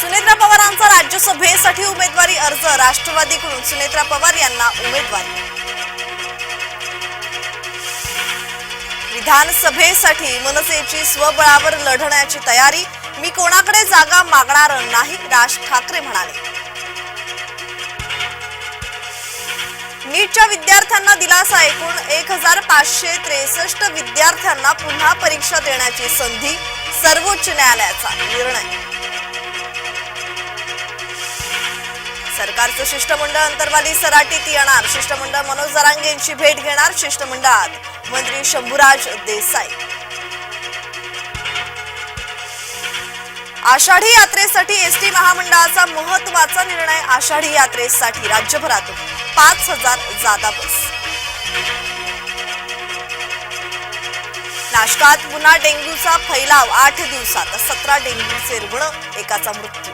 सुनेत्रा पवारांचा राज्यसभेसाठी उमेदवारी अर्ज राष्ट्रवादीकडून सुनेत्रा पवार यांना उमेदवारी. विधानसभेसाठी मनसेची स्वबळावर लढण्याची तयारी मी कोणाकडे जागा मागणार नाही राज ठाकरे म्हणाले. नीटच्या विद्यार्थ्यांना दिलासा एकूण एक हजार पाचशे त्रेसष्ट विद्यार्थ्यांना पुन्हा परीक्षा देण्याची संधी सर्वोच्च न्यायालयाचा निर्णय. सरकारचं शिष्टमंडळ अंतरवाली सराटीत येणार. शिष्टमंडळ मनोज जरांगे यांची भेट घेणार शिष्टमंडळात मंत्री शंभूराज देसाई. आषाढी यात्रेसाठी एस टी महामंडळाचा महत्त्वाचा निर्णय आषाढी यात्रेसाठी. राज्यभरातून पाच हजार जादा बस. नाशकात पुन्हा डेंग्यूचा फैलाव आठ दिवसात. सतरा डेंग्यूचे रुग्ण एकाचा मृत्यू.